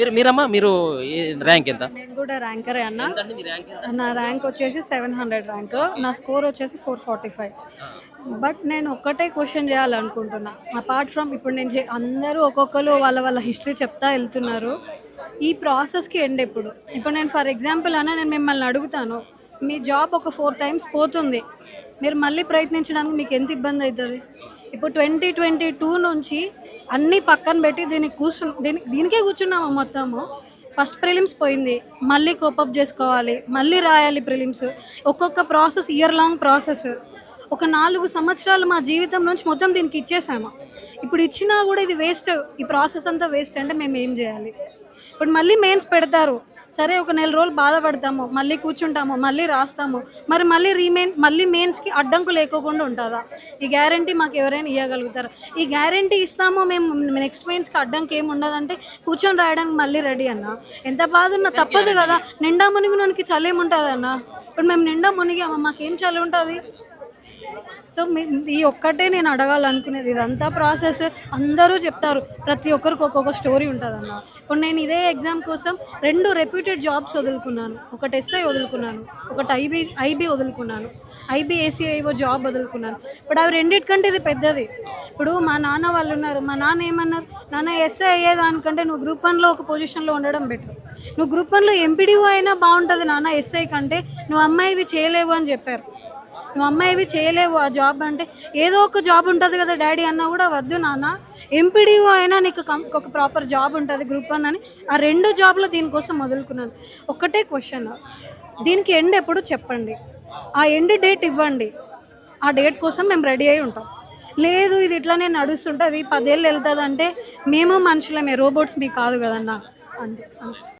మీరు మీరమ్మా మీరు ర్యాంక్ ఎంత? నేను కూడా ర్యాంకరే అన్న? నా ర్యాంక్ వచ్చేసి సెవెన్ హండ్రెడ్ ర్యాంక్ నా స్కోర్ వచ్చేసి ఫోర్ ఫార్టీ ఫైవ్ బట్ నేను ఒక్కటే క్వశ్చన్ చేయాలనుకుంటున్నా. అపార్ట్ ఫ్రమ్ ఇప్పుడు నేను అందరూ ఒక్కొక్కరు వాళ్ళ వాళ్ళ హిస్టరీ చెప్తా వెళ్తున్నారు. ఈ ప్రాసెస్కి ఎండ్ ఎప్పుడు? ఇప్పుడు నేను ఫర్ ఎగ్జాంపుల్ అన్న నేను మిమ్మల్ని అడుగుతాను. మీ జాబ్ ఒక ఫోర్ టైమ్స్ పోతుంది. మీరు మళ్ళీ ప్రయత్నించడానికి మీకు ఎంత ఇబ్బంది అవుతుంది? ఇప్పుడు ట్వంటీ ట్వంటీ టూ నుంచి అన్నీ పక్కన పెట్టి దీనికి కూర్చుని దీని దీనికే కూర్చున్నాము మొత్తము. ఫస్ట్ ప్రిలిమ్స్ పోయింది. మళ్ళీ కోపప్ చేసుకోవాలి. మళ్ళీ రాయాలి ప్రిలిమ్స్ ఒక్కొక్క ప్రాసెస్ ఇయర్ లాంగ్ ప్రాసెస్ ఒక నాలుగు సంవత్సరాలు మా జీవితం నుంచి మొత్తం దీనికి ఇచ్చేసాము. ఇప్పుడు ఇచ్చినా కూడా ఇది వేస్ట్ ఈ ప్రాసెస్ అంతా వేస్ట్ అంటే మేము ఏం చేయాలి? ఇప్పుడు మళ్ళీ మెయిన్స్ పెడతారు. సరే ఒక నెల రోజులు బాధపడతాము మళ్ళీ కూర్చుంటాము మళ్ళీ రాస్తాము. మరి మళ్ళీ రీమెయిన్ మళ్ళీ మెయిన్స్కి అడ్డంకు లేకోకుండా ఉంటుందా? ఈ గ్యారంటీ మాకు ఎవరైనా ఇవ్వగలుగుతారు ఈ గ్యారంటీ ఇస్తామో మేము నెక్స్ట్ మెయిన్స్కి అడ్డంకి ఏమి ఉండదంటే కూర్చొని రాయడానికి మళ్ళీ రెడీ అన్న. ఎంత బాధ ఉన్నా తప్పదు కదా. నిండా మునిగినోనికి చలి ఏముంటుంది అన్న ఇప్పుడు మేము నిండా మునిగాము? మాకేం చలి ఉంటుంది? సో మీ ఈ ఒక్కటే నేను అడగాలనుకునేది ఇదంతా ప్రాసెస్ అందరూ చెప్తారు. ప్రతి ఒక్కరికి ఒక్కొక్క స్టోరీ ఉంటుందన్న. ఇప్పుడు నేను ఇదే ఎగ్జామ్ కోసం రెండు రెప్యూటెడ్ జాబ్స్ వదులుకున్నాను. ఒకటి ఎస్ఐ వదులుకున్నాను. ఒకటి ఐబీ ఐబీ వదులుకున్నాను. ఐబీ ఏసీఐఓ జాబ్ వదులుకున్నాను. ఇప్పుడు అవి రెండింటికంటే ఇది పెద్దది. ఇప్పుడు మా నాన్న వాళ్ళు ఉన్నారు. మా నాన్న ఏమన్నారు? నాన్న ఎస్ఐ అయ్యేదానికంటే నువ్వు గ్రూప్ వన్లో ఒక పొజిషన్లో ఉండడం బెటర్ నువ్వు గ్రూప్ వన్లో ఎంపీడీఓ అయినా బాగుంటుంది నాన్న. ఎస్ఐ కంటే నువ్వు అమ్మాయివి చేయలేవు అని చెప్పారు. నువ్వు అమ్మాయివి చేయలేవు ఆ జాబ్ అంటే. ఏదో ఒక జాబ్ ఉంటుంది కదా డాడీ అన్నా కూడా వద్దు నాన్న. ఎంపీడీఓ అయినా నీకు కం- ఒక ప్రాపర్ జాబ్ ఉంటుంది గ్రూప్ వన్ అని. ఆ రెండు జాబ్లు దీనికోసం వదులుకున్నాను ఒక్కటే క్వశ్చన్ దీనికి ఎండ్ ఎప్పుడు చెప్పండి. ఆ ఎండ్ డేట్ ఇవ్వండి. ఆ డేట్ కోసం మేము రెడీ అయి ఉంటాం. లేదు ఇది ఇట్లానే నడుస్తుంటుంది. పదేళ్ళు వెళ్తుంది అంటే మేము మనుషులమే. రోబోట్స్ మీ కాదు కదన్నా. అంతే.